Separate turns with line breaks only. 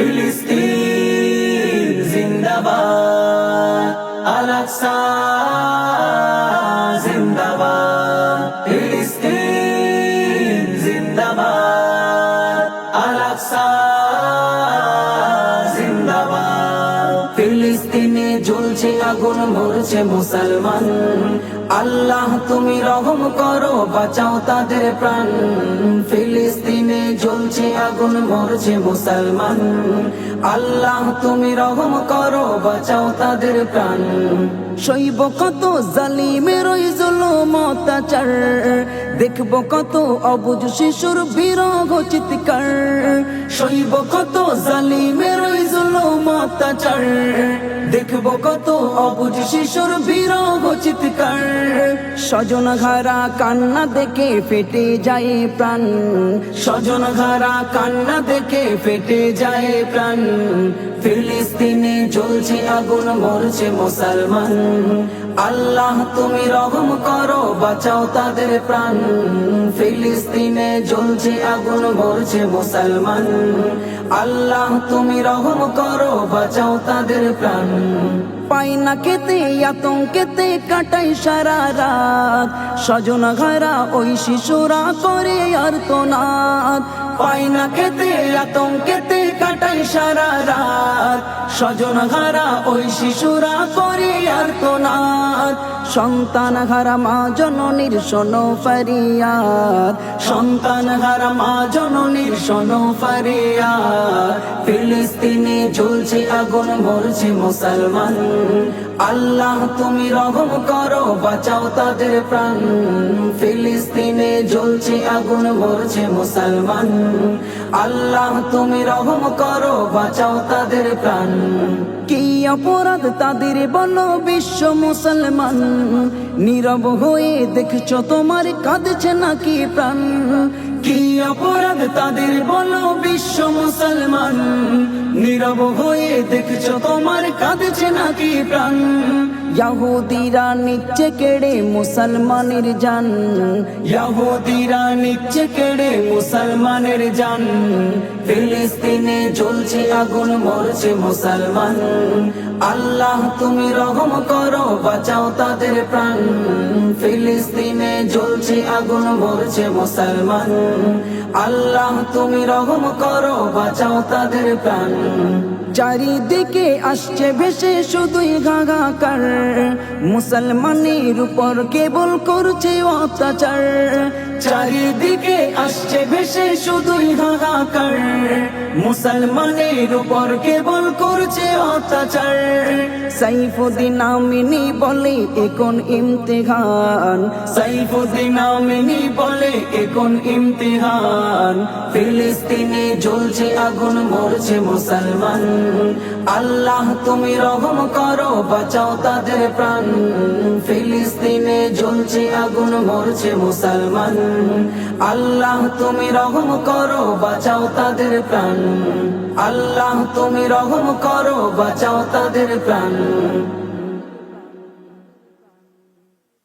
ফিলিস্তিন ফিলিস্তিনে জ্বলছে আগুন মরছে মুসলমান। আল্লাহ তুমি রহম করো বাঁচাও তাদের প্রাণ। ফিলিস্তিনে জ্বলছে, আগুন মরছে মুসলমান। আল্লাহ, তুমি রহম করো, বাঁচাও তাদের প্রাণ।
শৈব কত জালিমের ওই জুলুম, অত্যাচার। দেখব কত অবুজ শিশুর বিরহ, চিৎকার। শৈব কত জালিমের ওই জুলুম দেখব কত অবুজ শিশুর বিরহ চিৎকার। স্বজন ঘারা কান্না দেখে ফেটে যায় প্রাণ। স্বজন ঘারা কান্না দেখে ফেটে যায় প্রাণ। ফিলিস্তিনে জ্বলছে আগুন, মরছে মুসলমান। আল্লাহ তুমি রহম করো বাঁচাও তাদের প্রাণ। ফিলিস্তিনে জ্বলছে আগুন মরছে মুসলমান। আল্লাহ, তুমি রহম করো, বাঁচাও তাদের প্রাণ। পাই না খেতে আতঙ্কেতে কাটাই সারা রাত। স্বজন ঘরা ওই শিশুরা করে আর তো নাথ পাই না খেতে আতঙ্কেতে কাটাই সারা রাত। স্বজন ঘরা ওই শিশুরা করে আর তো নাথ সন্তান হারা মা জননীর শোনো ফারিয়াদ। সন্তান হারা মা জননীর শোনো ফারিয়াদ। ফিলিস্তিনে জ্বলছে আগুন, মরছে মুসলমান। আল্লাহ, তুমি রহম করো, বাঁচাও তাদের প্রাণ। ফিলিস্তিনে জ্বলছে আগুন, মরছে মুসলমান। আল্লাহ, তুমি রহম করো, বাঁচাও তাদের প্রাণ। অপরাধ তাদের বল বিশ্ব মুসলমান। নীরব হয়ে দেখছ তোমার কাঁদছে নাকি প্রাণ? কি অপরাধ তাদের বল বিশ্ব মুসলমান? নীরব হয়ে দেখছ তোমার কাঁদছে নাকি প্রাণ? ইয়াহুদিরা নিচ্ছে কেড়ে মুসলমানের জান। ইয়াহুদিরা নিচ্ছে কেড়ে মুসলমানের জান। ফিলিস্তিনে জ্বলছে আগুন মরছে মুসলমান। আল্লাহ তুমি রহম করো বাঁচাও তাদের প্রাণ। ফিলিস্তিনে জ্বলছে আগুন মরছে মুসলমান। আল্লাহ তুমি রহম করো বাঁচাও তাদের প্রাণ। চারিদিকে আসছে ভেসে শুধুই গাগাকার মুসলমানের উপর কেবল করছে অত্যাচার। চারিদিকে আসছে ভেসে শুধুই হাহাকার। মুসলমানের উপর কেবল করছে অত্যাচার। সাইফুদ্দিন আমিনী বলে এখন ইমতিহান। সাইফুদ্দিন আমিনী বলে এখন ইমতিহান। ফিলিস্তিনে জ্বলছে আগুন, মরছে মুসলমান। আল্লাহ, তুমি রহম করো, বাঁচাও তাদের প্রাণ। ফিলিস্তিনে জ্বলছে আগুন, মরছে মুসলমান। আল্লাহ, তুমি রহম করো, বাঁচাও তাদের প্রাণ। আল্লাহ তুমি রহম করো বাঁচাও তাদের প্রাণ।